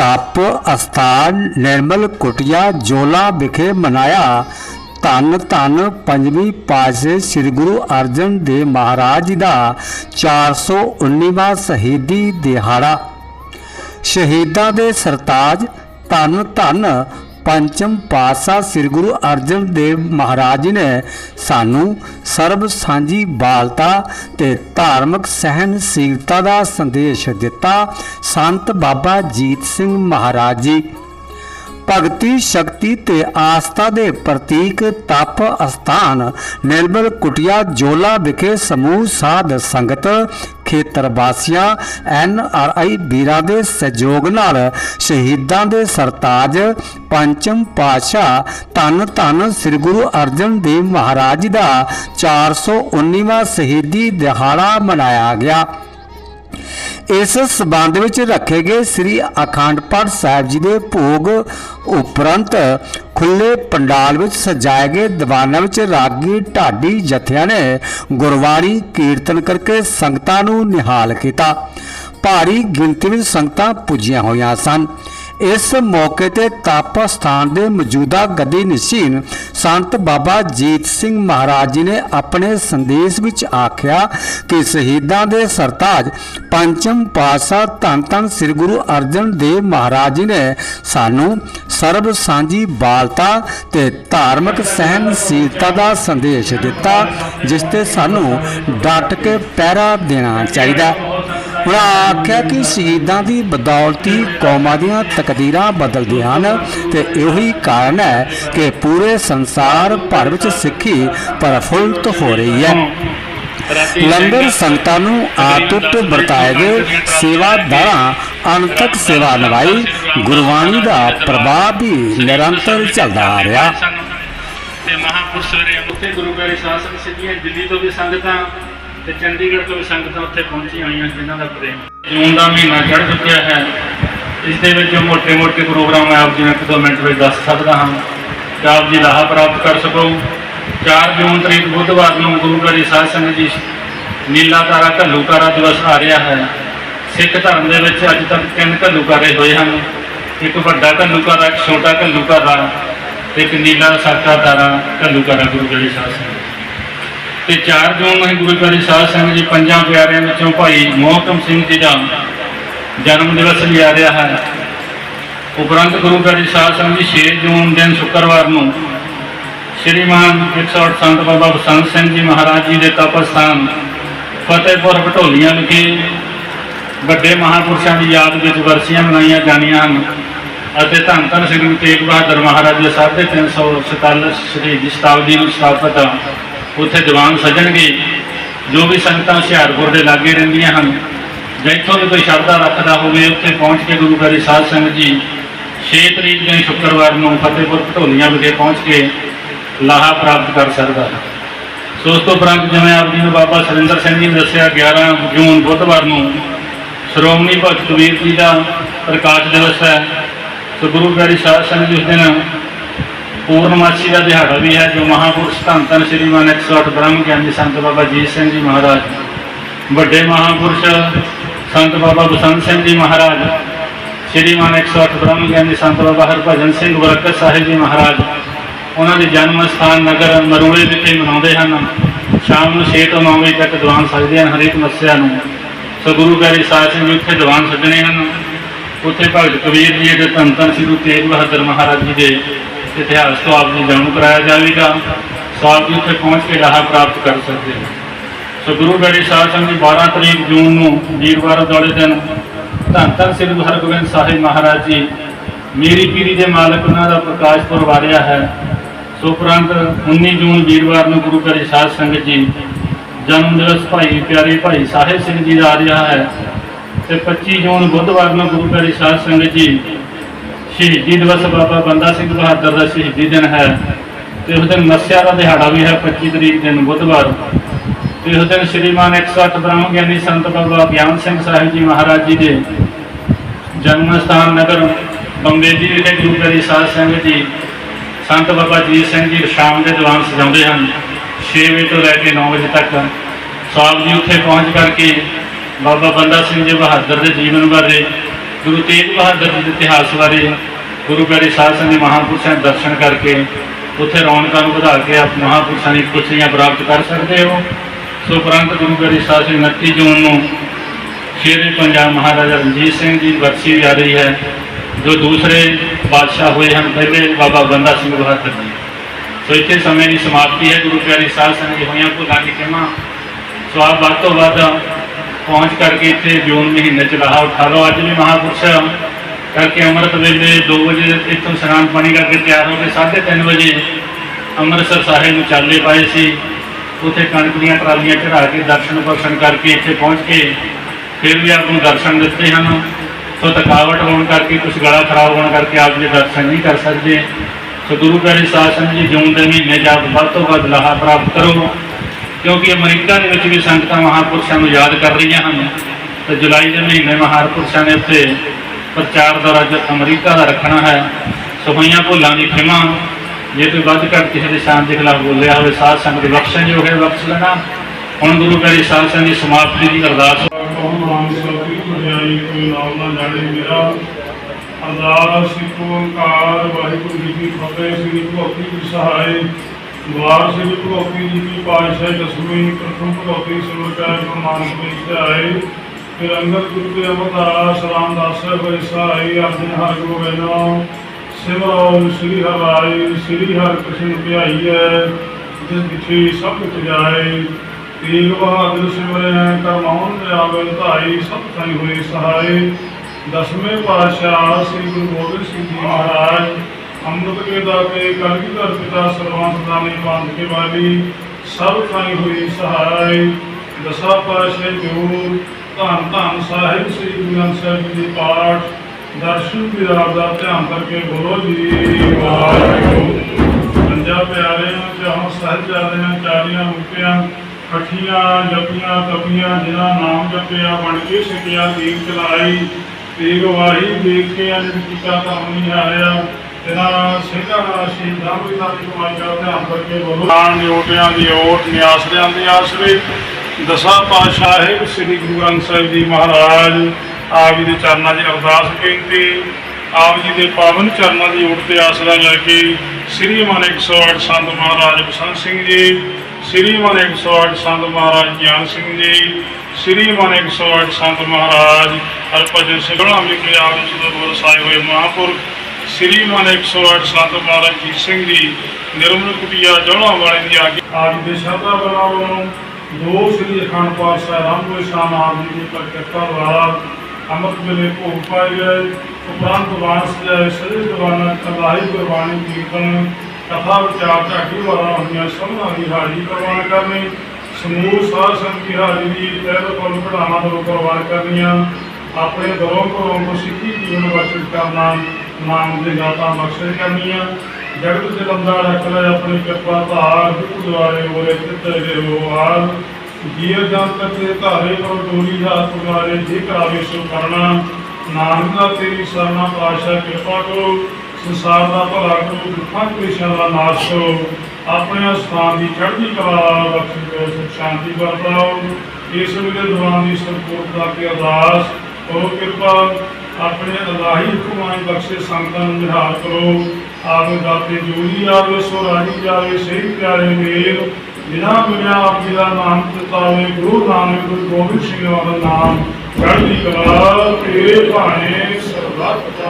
ਤਪ ਅਸਥਾਨ, ਨਿਰਮਲ ਕੁਟਿਆ, ਜੋਲਾ ਵਿਖੇ ਮਨਾਇਆ। ਧੰਨ ਧੰਨ ਪੰਜਵੀਂ ਪਾਤਸ਼ਾਹ ਸ੍ਰੀ ਗੁਰੂ ਅਰਜਨ ਦੇਵ ਮਹਾਰਾਜ ਜੀ ਦਾ 419ਵਾਂ ਸ਼ਹੀਦੀ ਦਿਹਾੜਾ। ਸ਼ਹੀਦਾਂ ਦੇ ਸਰਤਾਜ ਧੰਨ ਧੰਨ ਪੰਚਮ ਪਾਤਸ਼ਾਹ ਸ੍ਰੀ ਗੁਰੂ ਅਰਜਨ ਦੇਵ ਮਹਾਰਾਜ ਜੀ ਨੇ ਸਾਨੂੰ ਸਰਬ ਸਾਂਝੀ ਬਾਲਤਾ ਤੇ ਧਾਰਮਿਕ ਸਹਿਨਸ਼ੀਲਤਾ ਦਾ ਸੰਦੇਸ਼ ਦਿੱਤਾ। ਸੰਤ ਬਾਬਾ ਜੀਤ ਸਿੰਘ ਮਹਾਰਾਜ ਜੀ ਭਗਤੀ, ਸ਼ਕਤੀ ਤੇ ਆਸਥਾ ਦੇ ਪ੍ਰਤੀਕ ਤਪ ਅਸਥਾਨ, ਨਿਰਮਲ ਕੁਟਿਆ ਜੋਲਾ ਵਿਖੇ ਸਮੂਹ ਸਾਧ ਸੰਗਤ ਖੇਤਰ ਵਾਸੀਆਂ ਐਨ ਆਰ ਆਈ ਵੀਰਾਂ ਦੇ ਸਹਿਯੋਗ ਨਾਲ ਸ਼ਹੀਦਾਂ ਦੇ ਸਰਤਾਜ, ਪੰਚਮ ਪਾਤਸ਼ਾਹ, ਧੰਨ ਧੰਨ ਸ੍ਰੀ ਗੁਰੂ ਅਰਜਨ ਦੇਵ ਮਹਾਰਾਜ ਜੀ ਦਾ 419ਵਾਂ ਸ਼ਹੀਦੀ ਦਿਹਾੜਾ ਮਨਾਇਆ ਗਿਆ। ਇਸ ਸਬੰਧ ਵਿੱਚ ਰੱਖੇ ਗਏ ਸ੍ਰੀ ਅਖੰਡ ਪਾਠ ਸਾਹਿਬ ਜੀ ਦੇ ਭੋਗ ਉਪਰੰਤ ਖੁੱਲੇ ਪੰਡਾਲ ਵਿੱਚ ਸਜਾਏ ਗਏ ਦੀਵਾਨਾਂ ਵਿੱਚ ਰਾਗੀ ਢਾਡੀ ਜਥਿਆਂ ਨੇ ਗੁਰਬਾਣੀ ਕੀਰਤਨ ਕਰਕੇ ਸੰਗਤਾਂ ਨੂੰ ਨਿਹਾਲ ਕੀਤਾ। ਭਾਰੀ ਗਿਣਤੀ ਵਿੱਚ ਸੰਗਤਾਂ ਪੁੱਜੀਆਂ ਹੋਈਆਂ ਸਨ। ਇਸ ਮੌਕੇ ਤੇ ਤਪ ਸਥਾਨ ਦੇ ਮੌਜੂਦਾ ਗੱਦੀ ਨਸ਼ੀਨ ਸੰਤ ਬਾਬਾ ਜੀਤ ਸਿੰਘ ਮਹਾਰਾਜ ਜੀ ਨੇ ਆਪਣੇ ਸੰਦੇਸ਼ ਵਿੱਚ ਆਖਿਆ ਕਿ ਸ਼ਹੀਦਾਂ ਦੇ ਸਰਤਾਜ ਪੰਚਮ ਪਾਤਸ਼ਾਹ ਧੰਨ ਧੰਨ ਸ੍ਰੀ ਗੁਰੂ ਅਰਜਨ ਦੇਵ ਮਹਾਰਾਜ ਜੀ ਨੇ ਸਾਨੂੰ ਸਰਬ ਸਾਂਝੀ ਬਾਲਤਾ ਤੇ ਧਾਰਮਿਕ ਸਹਿਨਸ਼ੀਲਤਾ ਦਾ ਸੰਦੇਸ਼ ਦਿੱਤਾ, ਜਿਸ ਤੇ ਸਾਨੂੰ ਡਟ ਕੇ ਪਹਿਰਾ ਦੇਣਾ ਚਾਹੀਦਾ। ਉਹਨਾਂ ਆਖਿਆ ਕਿ ਸ਼ਹੀਦਾਂ ਦੀ ਬਦੌਲਤੀ ਕੌਮਾਂ ਦੀਆਂ ਤਕਦੀਰਾਂ ਬਦਲਦੀਆਂ ਹਨ ਤੇ ਇਹੀ ਕਾਰਨ ਹੈ ਕਿ ਪੂਰੇ ਸੰਸਾਰ ਭਰ ਵਿੱਚ ਸਿੱਖੀ ਪ੍ਰਫੁੱਲਤ ਹੋ ਰਹੀ ਹੈ। ਲੰਗਰ ਸੰਗਤਾਂ ਨੂੰ ਆਤੁੱਟ ਵਰਤਾਏ ਗਏ ਸੇਵਾਦਾਰਾਂ ਅਨੰਤਕ ਸੇਵਾ ਨਿਭਾਈ, ਗੁਰਬਾਣੀ ਦਾ ਪ੍ਰਭਾਵ ਵੀ ਨਿਰੰਤਰ ਚੱਲਦਾ ਆ ਰਿਹਾ। ਤੇ ਮਹਾਂਪੁਰਸ਼ ਸਵੇਰੇ ਉੱਥੇ ਗੁਰੂ ਪਿਆਰੇ ਸ਼ਾਸਨ ਸਿੱਧੀਆਂ ਦਿੱਲੀ ਤੋਂ ਵੀ ਸੰਗਤਾਂ ਤੇ ਚੰਡੀਗੜ੍ਹ ਤੋਂ ਵੀ ਸੰਗਤਾਂ ਉੱਥੇ ਪਹੁੰਚੀਆਂ ਹੋਈਆਂ ਜਿਨ੍ਹਾਂ ਦਾ ਪ੍ਰੇਮ ਜੂਨ ਦਾ ਮਹੀਨਾ ਚੜ੍ਹ ਚੁੱਕਿਆ ਹੈ। ਇਸ ਦੇ ਵਿੱਚ ਜੋ ਮੋਟੇ-ਮੋਟੇ ਪ੍ਰੋਗਰਾਮ ਹੈ ਆਪ ਜੀ ਨੂੰ ਇੱਕ ਮਿੰਟ ਵਿੱਚ ਦੱਸ ਸਕਦਾ ਹਾਂ। ਕਿ ਆਪ ਜੀ ਲਾਹਾ ਪ੍ਰਾਪਤ ਕਰ ਸਕੋ। 4 ਜੂਨ ਤਰੀਕ ਬੁੱਧਵਾਰ ਨੂੰ ਗੁਰੂ ਘਰੀ ਸਾਹਿਬ ਸੰਗਤ ਜੀ ਨੀਲਾ ਤਾਰਾ ਘੱਲੂਕਾਰਾ ਦਿਵਸ ਆ ਰਿਹਾ ਹੈ। ਸਿੱਖ ਧਰਮ ਦੇ ਵਿੱਚ ਅੱਜ ਤੱਕ ਤਿੰਨ ਘੱਲੂਕਾਰੇ ਹੋਏ ਹਨ। ਇੱਕ ਵੱਡਾ ਘੱਲੂਕਾਰਾ ਇੱਕ ਛੋਟਾ ਘੱਲੂਕਾਰਾ ਤੇ ਇੱਕ ਨੀਲਾ ਸਾਕਾ ਤਾਰਾ ਘੱਲੂਕਾਰਾ ਗੁਰੂ ਘਰੀ ਸਾਧ ਸੰਗਤ ਤੇ 4 ਜੂਨ ਨੂੰ ਹੀ ਗੁਰੂ ਗੜੀ ਸਾਹਿਬ ਸਿੰਘ ਜੀ ਪੰਜਾਂ ਪਿਆਰਿਆਂ ਵਿੱਚੋਂ ਭਾਈ ਮੋਹਕਮ ਸਿੰਘ ਜੀ ਦਾ ਜਨਮ ਦਿਵਸ ਵੀ ਆ ਰਿਹਾ ਹੈ। ਉਪਰੰਤ ਗੁਰੂ ਗੜੀ ਸਾਹਿਬ ਸਿੰਘ ਜੀ 6 ਜੂਨ ਦਿਨ ਸ਼ੁੱਕਰਵਾਰ ਨੂੰ ਸ਼੍ਰੀਮਾਨ 108 ਸੰਤ ਬਾਬਾ ਬਸੰਤ ਸਿੰਘ ਜੀ ਮਹਾਰਾਜ ਜੀ ਦੇ ਤਪ ਸਥਾਨ ਫਤਿਹਪੁਰ ਭਟੋਲੀਆਂ ਵਿਖੇ ਵੱਡੇ ਮਹਾਪੁਰਸ਼ਾਂ ਦੀ ਯਾਦ ਵਿੱਚ ਵਰਸੀਆਂ ਮਨਾਈਆਂ ਜਾਣੀਆਂ ਹਨ ਅਤੇ ਧੰਨ ਧੰਨ ਸ੍ਰੀ ਗੁਰੂ ਤੇਗ ਬਹਾਦਰ ਮਹਾਰਾਜ ਦੇ 347 ਸ਼ਹੀਦੀ ਸ਼ਤਾਬਦੀ ਨੂੰ ਸਥਾਪਿਤ ਉੱਥੇ ਦੀਵਾਨ ਸਜਣਗੇ, ਜੋ ਵੀ ਸੰਗਤਾਂ ਹੁਸ਼ਿਆਰਪੁਰ ਦੇ ਲਾਗੇ ਰਹਿੰਦੀਆਂ ਹਨ ਜਿੱਥੋਂ ਵੀ ਕੋਈ ਸ਼ਰਧਾ ਰੱਖਦਾ ਹੋਵੇ, ਉੱਥੇ ਪਹੁੰਚ ਕੇ ਗੁਰੂ ਗਰੀ ਸਾਧ ਸੰਗਤ ਜੀ 6 ਤਰੀਕ ਨੂੰ ਸ਼ੁੱਕਰਵਾਰ ਨੂੰ ਫਤਿਹਪੁਰ ਭਟੋਲੀਆਂ ਵਿਖੇ ਪਹੁੰਚ ਕੇ ਲਾਹਾ ਪ੍ਰਾਪਤ ਕਰ ਸਕਦਾ ਹੈ। ਸੋ ਉਸ ਤੋਂ ਉਪਰੰਤ ਜਿਵੇਂ ਆਪ ਜੀ ਨੂੰ ਬਾਬਾ ਸੁਰਿੰਦਰ ਸਿੰਘ ਜੀ ਨੇ ਦੱਸਿਆ 11 ਜੂਨ ਬੁੱਧਵਾਰ ਨੂੰ ਸ਼੍ਰੋਮਣੀ ਭਗਤ ਕਬੀਰ ਜੀ ਦਾ ਪ੍ਰਕਾਸ਼ ਦਿਵਸ ਹੈ। ਸੋ ਗੁਰੂ ਪਿਆਰੀ ਸਾਧ ਸੰਗਤ ਜੀ ਉਸ ਦਿਨ ਪੂਰਨਮਾਸ਼ੀ ਦਾ ਦਿਹਾੜਾ ਵੀ ਹੈ, ਜੋ ਮਹਾਪੁਰਸ਼ ਧੰਨ ਧੰਨ ਸ੍ਰੀ ਸ਼੍ਰੀਮਾਨ 108 ਬ੍ਰਹਮ ਗਿਆਨੀ ਸੰਤ ਬਾਬਾ ਜੀਤ ਸਿੰਘ ਜੀ ਮਹਾਰਾਜ, ਵੱਡੇ ਮਹਾਪੁਰਸ਼ ਸੰਤ ਬਾਬਾ ਬਸੰਤ ਸਿੰਘ ਜੀ ਮਹਾਰਾਜ, ਸ੍ਰੀ ਸ਼੍ਰੀਮਾਨ 108 ਬ੍ਰਹਮ ਗਿਆਨੀ ਸੰਤ ਬਾਬਾ ਹਰਭਜਨ ਸਿੰਘ ਵਰਕਰ ਸਾਹਿਬ ਜੀ ਮਹਾਰਾਜ, ਉਹਨਾਂ ਦੇ ਜਨਮ ਸਥਾਨ ਨਗਰ ਮਰੂਲੇ ਵਿਖੇ ਮਨਾਉਂਦੇ ਹਨ। ਸ਼ਾਮ ਨੂੰ 6 ਤੋਂ 9 ਵਜੇ ਤੱਕ ਦੀਵਾਨ ਸਜਦੇ ਹਨ ਹਰੇਕ ਮੱਸਿਆ ਨੂੰ। ਸੋ ਗੁਰੂ ਪਿਆਰੇ ਸਾਹਿਬ ਸਿੰਘ ਜੀ ਉੱਥੇ ਦੀਵਾਨ ਸੱਜਣੇ ਹਨ। ਉੱਥੇ ਭਗਤ ਕਬੀਰ ਜੀ ਦੇ ਧੰਨ ਧੰਨ ਸ੍ਰੀ ਗੁਰੂ ਤੇਗ ਬਹਾਦਰ ਮਹਾਰਾਜ ਜੀ ਦੇ ਇਤਿਹਾਸ ਤੋਂ ਆਪ ਜੀ ਜਾਣੂ ਕਰਾਇਆ ਜਾਵੇਗਾ, ਸੋ ਆਪ ਜੀ ਉੱਥੇ ਪਹੁੰਚ ਕੇ ਲਾਹਾ ਪ੍ਰਾਪਤ ਕਰ ਸਕਦੇ ਹੋ। ਸੋ ਗੁਰੂ ਪਿਆਰੇ ਸਾਹਿਬ ਸੰਗਤ ਜੀ 12 ਤਰੀਕ ਜੂਨ ਨੂੰ ਵੀਰਵਾਰ ਵਾਲੇ ਦਿਨ ਧੰਨ ਧੰਨ ਸ੍ਰੀ ਗੁਰੂ ਹਰਗੋਬਿੰਦ ਸਾਹਿਬ ਮਹਾਰਾਜ ਜੀ, ਮੇਰੀ ਪੀਰੀ ਦੇ ਮਾਲਕ ਉਹਨਾਂ ਦਾ ਪ੍ਰਕਾਸ਼ ਪੁਰਬ ਆ ਰਿਹਾ ਹੈ। ਸੋ ਉਪਰੰਤ 19 ਜੂਨ ਵੀਰਵਾਰ ਨੂੰ ਗੁਰੂ ਪਿਆਰੇ ਸਾਹਿਬ ਸੰਗਤ ਜੀ ਜਨਮ ਦਿਵਸ ਭਾਈ ਪਿਆਰੇ ਭਾਈ ਸਾਹਿਬ ਸਿੰਘ ਜੀ ਦਾ ਆ ਰਿਹਾ ਹੈ। ਤੇ 25 ਜੂਨ ਬੁੱਧਵਾਰ ਨੂੰ ਗੁਰੂ ਪਿਆਰੀ ਸਾਹਿਬ ਸੰਗਤ ਜੀ ਸ਼ਹੀਦੀ ਦਿਵਸ ਬਾਬਾ ਬੰਦਾ ਸਿੰਘ ਬਹਾਦਰ ਦਾ ਸ਼ਹੀਦੀ ਦਿਨ ਹੈ ਤੇ ਉਸ ਦਿਨ ਮੱਸਿਆ ਦਾ ਦਿਹਾੜਾ ਵੀ ਹੈ 25 ਤਰੀਕ ਦਿਨ ਬੁੱਧਵਾਰ। ਤੇ ਉਸ ਦਿਨ ਸ਼੍ਰੀਮਾਨ 108 ਬ੍ਰਹਮ ਗਿਆਨੀ ਸੰਤ ਬਾਬਾ ਗਿਆਨ ਸਿੰਘ ਸਾਹਿਬ ਜੀ ਮਹਾਰਾਜ ਜੀ ਦੇ ਜਨਮ ਸਥਾਨ ਨਗਰ ਬੰਬੇ ਦੀ ਵਿਖੇ ਗੁਰੂ ਪਿਆਰੀ ਸਾਹਿਬ ਸੰਗਤ ਜੀ, ਸੰਤ ਬਾਬਾ ਜੀਤ ਸਿੰਘ ਜੀ ਸ਼ਾਮ ਦੇ ਦੀਵਾਨ ਸਜਾਉਂਦੇ ਹਨ। 6 ਵਜੇ ਤੋਂ ਲੈ ਕੇ 9 ਵਜੇ ਤੱਕ ਸਾਹਿਬ ਜੀ ਉੱਥੇ ਪਹੁੰਚ ਕਰਕੇ ਬਾਬਾ ਬੰਦਾ ਸਿੰਘ ਜੀ ਬਹਾਦਰ ਦੇ ਜੀਵਨ ਬਾਰੇ ਗੁਰੂ ਤੇਗ ਬਹਾਦਰ ਜੀ ਦੇ ਇਤਿਹਾਸ ਬਾਰੇ, ਗੁਰੂ ਪਿਆਰੇ ਸਾਹਿਬ ਸੰਗਤ ਦੇ ਮਹਾਂਪੁਰਸ਼ਾਂ ਦੇ ਦਰਸ਼ਨ ਕਰਕੇ ਉੱਥੇ ਰੌਣਕਾਂ ਨੂੰ ਵਧਾ ਕੇ ਆਪ ਮਹਾਂਪੁਰਸ਼ਾਂ ਦੀ ਕੁਛੀਆਂ ਪ੍ਰਾਪਤ ਕਰ ਸਕਦੇ ਹੋ। ਸੋ ਉਪਰੰਤ ਗੁਰੂ ਪਿਆਰੇ ਸਾਹਿਬ ਸੰਗਤ 29 ਜੂਨ ਨੂੰ ਸ਼ੇਰੇ ਪੰਜਾਬ ਮਹਾਰਾਜਾ ਰਣਜੀਤ ਸਿੰਘ ਜੀ ਵਰਸੀ ਬਰਸੀ ਵੀ ਆ ਰਹੀ ਹੈ, ਜੋ ਦੂਸਰੇ ਬਾਦਸ਼ਾਹ ਹੋਏ ਹਨ, ਪਹਿਲੇ ਬਾਬਾ ਬੰਦਾ ਸਿੰਘ ਬਹਾਦਰ ਜੀ। ਸੋ ਇੱਥੇ ਸਮੇਂ ਦੀ ਸਮਾਪਤੀ ਹੈ। ਗੁਰੂ ਪਿਆਰੀ ਸਾਹਿਬ ਸੰਗਤ ਜੀ ਹੋਈਆਂ ਭੁੱਲਾਂ ਦੀ ਖਿਮਾ। ਸੋ ਆਪ ਵੱਧ ਤੋਂ ਵੱਧ ਪਹੁੰਚ ਕਰਕੇ ਇੱਥੇ ਜੂਨ ਮਹੀਨੇ ਚ ਲਾਹਾ ਉਠਾ ਲਓ। ਅੱਜ ਵੀ ਮਹਾਂਪੁਰਸ਼ ਕਰਕੇ ਅੰਮ੍ਰਿਤ ਵੇਲੇ 2 ਵਜੇ ਇੱਥੋਂ ਸ਼ਨਾਨ ਪਾਣੀ ਕਰਕੇ ਤਿਆਰ ਹੋ ਕੇ 3:30 ਵਜੇ ਅੰਮ੍ਰਿਤਸਰ ਸਾਹਿਬ ਨੂੰ ਚਾਲੇ ਪਾਏ ਸੀ। ਉੱਥੇ ਕਣਕ ਦੀਆਂ ਟਰਾਲੀਆਂ ਚੜਾ ਕੇ ਦਰਸ਼ਨ ਪਰਸ਼ਨ ਕਰਕੇ ਇੱਥੇ ਪਹੁੰਚ ਕੇ ਫਿਰ ਵੀ ਆਪ ਨੂੰ ਦਰਸ਼ਨ ਦਿੱਤੇ ਹਨ। ਸੋ ਥਕਾਵਟ ਹੋਣ ਕਰਕੇ ਕੁਝ ਗਲਾ ਖਰਾਬ ਹੋਣ ਕਰਕੇ ਆਪ ਜੀ ਦਰਸ਼ਨ ਨਹੀਂ ਕਰ ਸਕਦੇ। ਸੋ ਗੁਰੂ ਘਰ ਸਾਧ ਸੰਗਤ ਜੀ, ਜੂਨ ਦੇ ਮਹੀਨੇ 'ਚ ਆਪ ਵੱਧ ਤੋਂ ਵੱਧ ਲਾਹਾ ਪ੍ਰਾਪਤ ਕਰੋ। ਕਿਉਂਕਿ ਅਮਰੀਕਾ ਦੇ ਵਿੱਚ ਵੀ ਸੰਗਤਾਂ ਮਹਾਂਪੁਰਸ਼ਾਂ ਨੂੰ ਯਾਦ ਕਰ ਰਹੀਆਂ ਹਨ। ਤੇ ਜੁਲਾਈ ਦੇ ਮਹੀਨੇ ਮਹਾਂਪੁਰਸ਼ਾਂ ਨੇ ਉੱਥੇ ਪ੍ਰਚਾਰ ਦਾ ਜੋ ਅਮਰੀਕਾ ਦਾ ਰੱਖਣਾ ਹੈ ਸੋ ਭੁੱਲਾਂ ਦੀ ਖਿਮਾ, ਜੇ ਕੋਈ ਵੱਧ ਘੱਟ ਕਿਸੇ ਦੇ ਸ਼ਾਨ ਦੇ ਖਿਲਾਫ ਬੋਲਿਆ ਹੋਵੇ, ਸਾਧ ਸੰਗਤ ਦੇ ਬਖਸ਼ਣ ਜੋ ਹੈ, ਬਖਸ਼ ਲੈਣਾ। ਹੁਣ ਗੁਰੂ ਪਿਆਰੇ ਸਾਧ ਸੰਗਤ ਦੀ ਸਮਾਪਤੀ ਦੀ ਅਰਦਾਸ ਕੌਣ ਨਾਮ ਸਭੀ ਵਡਿਆਈ ਕੋਈ ਨਾਮ ਨਾ ਜਾਣੇ ਮੇਰਾ। ਅਰਦਾਸ ਇੱਕ ਓੰਕਾਰ, ਵਾਹਿਗੁਰੂ ਜੀ ਕੀ ਫਤਿਹ, ਸ੍ਰੀ ਭਗਵਤੀ ਜੀ ਵਾਰ ਸ੍ਰੀ ਭਗਵਤੀ ਜੀ ਕੀ ਪਾਤਸ਼ਾਹ ਦਸਵੀਂ ਪ੍ਰਥਮ ਭਗਵਤੀ ਸਰਵਕਾਰ ਗੁਰੂ ਨਾਨਕ ਦੇਵ ਆਏ। ਫਿਰ ਅੰਗਦ ਗੁਰੂ ਦੇ ਅਵਤਾਰ ਰਾਮਦਾਸ ਸਾਹਿਬ ਸਹਾਇ ਅਰਜਨ ਹਰਿ ਗੋਬਿੰਦ ਸਿਮਰੋ ਸ੍ਰੀ ਹਰਿ ਸ੍ਰੀ ਹਰਿ ਕ੍ਰਿਸ਼ਨ ਧਿਆਈਐ ਜਿਸ ਵਿਖੇ ਸਭ ਕੁਝ ਜਾਏ। ਤੇਗ ਬਹਾਦਰ ਸਿਮਰੈ ਕਰਮਾਉਣ ਆਵੇ ਧਾਈ ਸਭ ਥਾਈ ਹੋਏ ਸਹਾਈ ਦਸਵੇਂ ਪਾਤਸ਼ਾਹ ਸ੍ਰੀ ਗੁਰੂ ਗੋਬਿੰਦ ਸਿੰਘ ਜੀ ਮਹਾਰਾਜ ਅੰਮ੍ਰਿਤ ਕੇ ਦਾਤੇ ਕਲਗੀ ਧਰ ਪਿਤਾ ਸਰਵਾਂ ਸਦਾ ਨੇ ਕੇ ਵਾਲੀ, ਸਭ ਥਾਈ ਹੋਈ ਸਹਾਈ, ਦਸਾ ਪਾਤਸ਼ਾਹ ਜੋ ਧੰਨ ਧੰਨ ਸਾਹਿਬ ਸ੍ਰੀ ਗੁਰੂ ਗ੍ਰੰਥ ਸਾਹਿਬ ਜੀ ਦੇ ਪਾਠ, ਦਰਸ਼ਨ ਵਿਰਾਜ ਦਾ ਧਿਆਨ ਕਰਕੇ ਬੋਲੋ ਜੀ, ਵਾਹਿਗੁਰੂ। ਪੰਜਾ ਪਿਆਰਿਆਂ ਚਾਹਾਂ ਸਾਹਿਬਜ਼ਾਦਿਆਂ ਚਾਲੀਆਂ ਮੁਕਤਿਆਂ ਇਕੱਠੀਆਂ ਜਪੀਆਂ, ਤਪੀਆਂ ਜਿਹਨਾਂ ਨਾਮ ਜਪਿਆ, ਬਣ ਕੇ ਸਿਕਿਆ ਦੀਨ ਚਲਾਈ। ਤੇਗ ਵਾਹੀ ਦੇਖ ਕੇ ਅਨੰਦ ਕੀਤਾ ਧਰਮ ਨਹੀਂ ਹਾਰਿਆ। ਤਿਨਾਂ ਸਿੰਘਾਂ ਨਾਲ ਸ਼ਹੀਦਾਂ ਵੀ ਦਾ ਕਮਾਈ ਦਾ ਧਿਆਨ ਕਰਕੇ ਬੋਲੋ। ਨਾਨ ਨਿਓਟਿਆਂ ਦੀ ਓਟ ਨਿਆਸਰਿਆਂ ਦੇ ਆਸਰੇ ਦਸਾਂ ਪਾਤਸ਼ਾਹ ਸ੍ਰੀ ਗੁਰੂ ਗ੍ਰੰਥ ਸਾਹਿਬ ਜੀ ਮਹਾਰਾਜ ਆਪ ਜੀ ਦੇ ਚਰਨਾਂ 'ਚ ਅਰਦਾਸ ਕੀਤੀ। ਆਪ ਜੀ ਦੇ ਪਾਵਨ ਚਰਨਾਂ ਦੀ ਓਟ ਤੇ ਆਸਰਾ ਲੈ ਕੇ ਸ੍ਰੀ ਮਨ 108 ਸੰਤ ਮਹਾਰਾਜ ਬਸੰਤ ਸਿੰਘ ਜੀ, ਸ੍ਰੀ ਮਨ 108 ਸੰਤ ਮਹਾਰਾਜ ਗਿਆਨ ਸਿੰਘ ਜੀ, ਸ੍ਰੀ ਮਨ 108 ਸੰਤ ਮਹਾਰਾਜ ਹਰਭਜਨ ਸਿੰਘ ਗੁਲਾਮੀ ਕੇ ਆਪ ਜੀ ਦੇ ਬੋਲ ਸਾਏ ਹੋਏ ਮਹਾਂਪੁਰਖ ਸ੍ਰੀ ਮਨ 108 ਸੰਤ ਮਹਾਰਾਜ ਜੀਤ ਸਿੰਘ ਜੀ, ਨਿਰਮਲ ਕੁਟਿਆ ਜੋਲਾ ਵਾਲੇ ਦੀ ਆਗੇ ਆਪ ਜੀ ਦੇ ਸ਼ਰਧਾ ਬਣਾਉਣ ਦੋ ਸ੍ਰੀ ਅਖੰਡ ਪਾਤਸ਼ਾਹ ਰਾਮਗੋਇ ਸ਼ਾਨ ਆਪ ਦੀ ਪ੍ਰਕਿਰਤਾ ਦੁਆਰਾ ਅੰਮ੍ਰਿਤ ਵੇਲੇ ਭੋਗ ਪਾਏ ਗਏ। ਉਪਰੰਤ ਵਾਰਸ ਜਾਏ ਸਜੇ ਦੀਵਾਨਾ ਕਲਾਈ ਗੁਰਬਾਣੀ ਕੀਰਤਨ, ਕਥਾ ਵਿਚਾਰ ਝਾਕੀ ਵਾਲਾ ਹੋਈਆਂ ਸਭਨਾਂ ਦੀ ਹਾਜ਼ਰੀ ਪ੍ਰਵਾਨ ਕਰਨੀ, ਸਮੂਹ ਸਾਧ ਸੰਗਤ ਦੀ ਹਾਜ਼ਰੀ ਤਹਿਤ ਕੋਲ ਕਢਾਣਾ ਤੋਂ ਪ੍ਰਵਾਨ ਕਰਨੀਆਂ। ਆਪਣੇ ਦਰੋਂ ਘਰੋਂ ਸਿੱਖੀ ਜੀਵਨ ਬਖਸ਼ਿਸ਼ ਕਰਨਾ ਨਾਮ ਦੇ ਦਾਤਾ ਬਖਸ਼ਿਸ਼ ਕਰਨੀਆਂ। ਜਗਤ ਦੇ ਲੰਦਾ ਰੱਖ ਲੈ ਆਪਣੀ ਕਿਰਪਾ ਧਾਰ ਦੁੱਖ ਦੁਆਰੇ ਹੋਰੇ ਚਿੱਤੇ ਦੇ ਹੋਵਾਰ ਜੀਵ ਜੰਤ ਤੇ ਧਾਰੇ ਕਰੋ ਡੋਰੀ ਹੱਥ ਦੁਆਰੇ ਜੇ ਕਰਾਵੇ ਸੋ ਕਰਨਾ। ਨਾਨਕ ਦਾ ਤੇਰੀ ਸਰਨਾ ਪਾਸ਼ਾ ਕਿਰਪਾ ਕਰੋ। ਸੰਸਾਰ ਦਾ ਭਲਾ ਕਰੋ, ਦੁੱਖਾਂ, ਕਲੇਸ਼ਾਂ ਦਾ ਨਾਸ਼ ਕਰੋ। ਆਪਣੇ ਸਥਾਨ ਦੀ ਚੜ੍ਹਦੀ ਕਲਾ ਬਖਸ਼ ਸੁਖ ਸ਼ਾਂਤੀ ਵਰਤਾਓ ਇਸ ਵੇਲੇ ਦੁਆਨ ਦੀ ਸੰਪੂਰਨਤਾ ਕੀ ਅਰਦਾਸ ਕਰੋ ਕਿਰਪਾ। ਆਪਣੇ ਅਲਾਹੀ ਹੁਕਮਾਂ ਬਖਸ਼ੇ ਸੰਗਤਾਂ ਨੂੰ ਨਿਹਾਲ ਕਰੋ। ਆਪ ਦਾਤੇ ਜੋਗੀ ਆਵੇ ਸੋ ਰਾਜੀ ਜਾਵੇ, ਸਹੀ ਪਿਆਰੇ ਮੇਲ। ਬਿਨਾ ਬਿਨਾ ਆਪ ਜੀ ਦਾ ਨਾਮ ਚਿਤਾਵੇ ਗੁਰੂ ਨਾਨਕ ਗੁਰੂ ਗੋਬਿੰਦ ਸਿੰਘ ਵਾਲਾ ਨਾਮ ਚੜ੍ਹਦੀ ਕਲਾ ਤੇ ਭਾਣੇ ਸਰਬੱਤ